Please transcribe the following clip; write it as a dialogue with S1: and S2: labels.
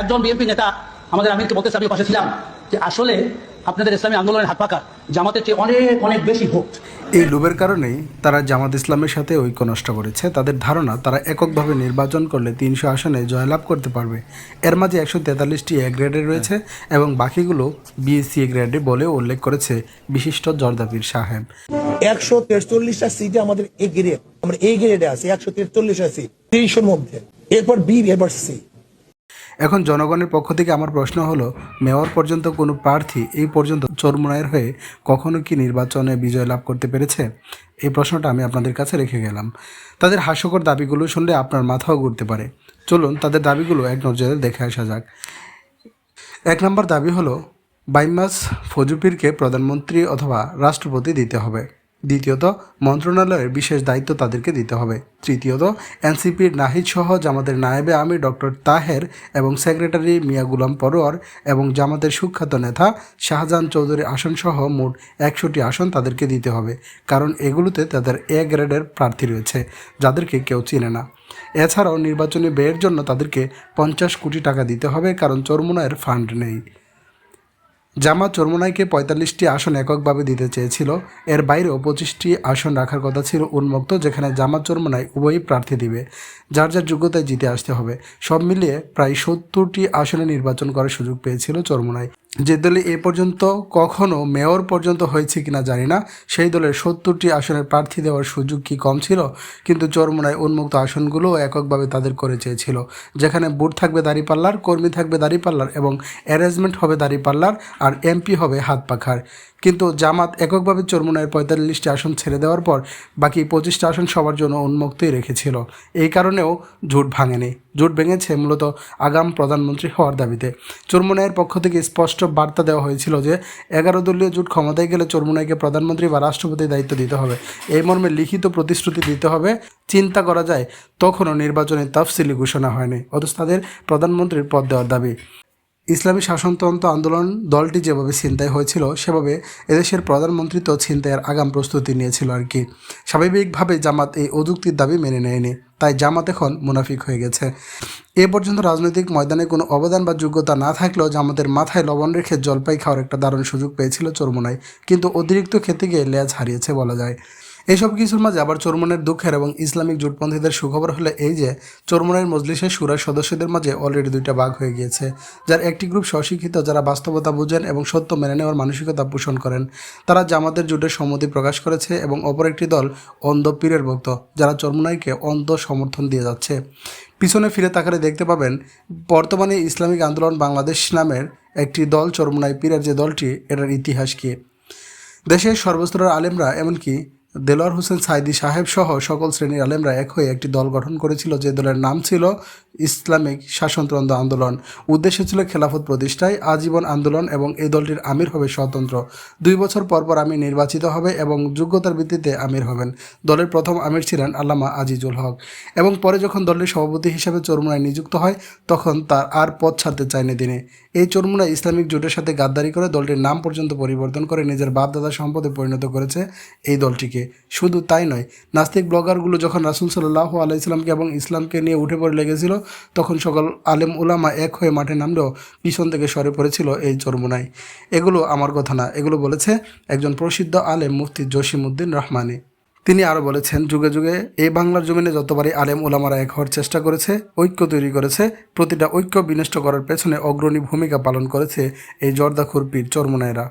S1: একজন বিএনপি নেতা আমাদের আমিরকে বলতেছে আমি পাশে ছিলাম যে আসলে আপনাদের ইসলামী আন্দোলনের হাত পাকা জামাতের চেয়ে অনেক অনেক বেশি ভোট।
S2: এই লোভের কারণেই তারা জামাত ইসলামের সাথে ঐক্য নষ্ট করেছে। তাদের ধারণা তারা এককভাবে নির্বাচন করলে তিনশো আসনে জয়লাভ করতে পারবে। এর মাঝে একশো তেতাল্লিশটি এ গ্রেডে রয়েছে এবং বাকিগুলো বিএসসি গ্রেডে বলে উল্লেখ করেছে বিশিষ্ট জর্দাপির সাহেব
S3: একশো তেতাল্লিশটা সিটে আমাদের এ গ্রেড আমরা এই গ্রেডে আছি একশো তেতাল্লিশটা সিট তিরিশের মধ্যে। এরপর বি এরপর সি।
S2: এখন জনগণের পক্ষ থেকে আমার প্রশ্ন হলো, মেয়র পর্যন্ত কোনো প্রার্থী এই পর্যন্ত চরমুনায়ের হয়ে কখনো কি নির্বাচনে বিজয় লাভ করতে পেরেছে? এই প্রশ্নটা আমি আপনাদের কাছে রেখে গেলাম। তাদের হাস্যকর দাবিগুলো শুনলে আপনার মাথাও ঘুরতে পারে। চলুন, তাদের দাবিগুলো এক নজরে দেখে আসা যাক। এক নম্বর দাবি হলো, বাইমাস ফজুপিরকে প্রধানমন্ত্রী অথবা রাষ্ট্রপতি দিতে হবে। দ্বিতীয়ত, মন্ত্রণালয়ের বিশেষ দায়িত্ব তাদেরকে দিতে হবে। তৃতীয়ত এনসিপির নাহিদ সহ জামাতের নায়েবে আমির ডক্টর তাহের এবং সেক্রেটারি মিয়া গুলাম পরোয়ার এবং জামাতের সুখ্যাত নেতা শাহজাহান চৌধুরী আসনসহ মোট একশোটি আসন তাদেরকে দিতে হবে, কারণ এগুলোতে তাদের এ গ্রেডের প্রার্থী রয়েছে, যাদেরকে কেউ চিনে না। এছাড়াও নির্বাচনী ব্যয়ের জন্য তাদেরকে পঞ্চাশ কোটি টাকা দিতে হবে, কারণ চরমুনায়ের ফান্ড নেই। জামাত চরমোনাইকে পঁয়তাল্লিশটি আসন এককভাবে দিতে চেয়েছিল। এর বাইরেও পঁচিশটি আসন রাখার কথা ছিল উন্মুক্ত, যেখানে জামাত চরমোনাই উভয়ই প্রার্থী দিবে। যার যার যোগ্যতায় জিতে আসতে হবে। সব মিলিয়ে প্রায় সত্তরটি আসনে নির্বাচন করার সুযোগ পেয়েছিল চরমোনাই। যে দলে এ পর্যন্ত কখনও মেয়র পর্যন্ত হয়েছে কিনা জানি না। সেই দলের সত্তরটি আসনের প্রার্থী দেওয়ার সুযোগ কি কম ছিল? কিন্তু চরমোনায় উন্মুক্ত আসনগুলো এককভাবে তাদের করে চেয়েছিল। যেখানে বুট থাকবে দাঁড়িপাল্লার, কর্মী থাকবে দাঁড়িপাল্লার এবং অ্যারেঞ্জমেন্ট হবে দাঁড়িপাল্লার আর এমপি হবে হাত পাখার। কিন্তু জামাত এককভাবে চরমুনায় পঁয়তাল্লিশটি আসন ছেড়ে দেওয়ার পর বাকি পঁচিশটা আসন সবার জন্য উন্মুক্তই রেখেছিল। এই কারণেও জোট ভাঙেনি। জোট ভেঙেছে মূলত আগাম প্রধানমন্ত্রী হওয়ার দাবিতে। চরমুনাইয়ের পক্ষ থেকে স্পষ্ট বার্তা দেওয়া হয়েছিল যে, এগারো দলীয় জোট ক্ষমতায় গেলে চরমুনাইকে প্রধানমন্ত্রী বা রাষ্ট্রপতির দায়িত্ব দিতে হবে। এই মর্মে লিখিত প্রতিশ্রুতি দিতে হবে। চিন্তা করা যায়, তখনও নির্বাচনের তফসিলি ঘোষণা হয়নি। অথচ তাদের প্রধানমন্ত্রীর পদ দেওয়ার দাবি। ইসলামী শাসনতন্ত্র আন্দোলন দলটি যেভাবে ছিনতাই হয়েছিল, সেভাবে এদেশের প্রধানমন্ত্রী তো ছিনতাইয়ের আগাম প্রস্তুতি নিয়েছিল আর কি। স্বাভাবিকভাবে জামাত এই অযুক্তির দাবি মেনে নেয়নি, তাই জামাত এখন মুনাফিক হয়ে গেছে। এ পর্যন্ত রাজনৈতিক ময়দানে কোনো অবদান বা যোগ্যতা না থাকলেও জামাতের মাথায় লবণ রেখে জলপাই খাওয়ার একটা দারুণ সুযোগ পেয়েছিল চরমোনাই কিন্তু অতিরিক্ত খেতে গিয়ে লেজ হারিয়েছে বলা যায়। এসব কিছুর মাঝে আবার চরমনের দুঃখের এবং ইসলামিক জোটপন্থীদের সুখবর হলে এই যে চরমনের মজলিসের সুরার সদস্যদের মাঝে অলরেডি দুইটা ভাগ হয়ে গিয়েছে, যার একটি গ্রুপ স্বশিক্ষিত, যারা বাস্তবতা বুঝেন এবং সত্য মেনে নেওয়ার মানসিকতা পোষণ করেন। তারা জামাতের জোটের সম্মতি প্রকাশ করেছে এবং অপর একটি দল অন্ধ পীরের ভক্ত, যারা চরমনাইকে অন্ধ সমর্থন দিয়ে যাচ্ছে। পিছনে ফিরে তাকালে দেখতে পাবেন, বর্তমানে ইসলামিক আন্দোলন বাংলাদেশ নামের একটি দল চরমনাই পীরের যে দলটি, এটার ইতিহাস কি? দেশের সর্বস্তরের আলেমরা এমনকি দেলোয়ার হোসেন সাইদি সাহেব সহ সকল শ্রেণির আলেমরা এক হয়ে একটি দল গঠন করেছিল। যে দলের নাম ছিল ইসলামিক শাসনতন্ত্র আন্দোলন। উদ্দেশ্য ছিল খেলাফত প্রতিষ্ঠায় আজীবন আন্দোলন এবং এই দলটির আমির হবে স্বতন্ত্র। দুই বছর পর পর আমির নির্বাচিত হবে এবং যোগ্যতার ভিত্তিতে আমির হবেন। দলের প্রথম আমির ছিলেন আল্লামা আজিজুল হক। এবং পরে যখন দলের সভাপতি হিসেবে চরমুনায় নিযুক্ত হয়, তখন তার আর পদ ছাড়তে চায়নি তিনি। এই চরমুনা ইসলামিক জোটের সাথে গাদ্দারি করে দলটির নাম পর্যন্ত পরিবর্তন করে নিজের বাপদাদা সম্পদে পরিণত করেছে এই দলটিকে। শুধু তাই নয়, নাস্তিক ব্লগারগুলো যখন রাসুল সাল্লাহ আলাইসলামকে এবং ইসলামকে নিয়ে উঠে পড়ে লেগেছিল, তখন সকল আলেম উলামা এক হয়ে মাঠে নামলেও পিছন থেকে সরে পড়েছিল এই চরমুনায় এগুলো আমার কথা না, এগুলো বলেছে একজন প্রসিদ্ধ আলেম মুফতি জসিমউদ্দিন রহমানি। তিনি আরও বলেছেন, যুগে যুগে এই বাংলার জমিনে যতবারই আলেম ওলামারা এক হওয়ার চেষ্টা করেছে, ঐক্য তৈরি করেছে, প্রতিটা ঐক্য বিনষ্ট করার পেছনে অগ্রণী ভূমিকা পালন করেছে এই জর্দাখুর পীর চরমুনায়রা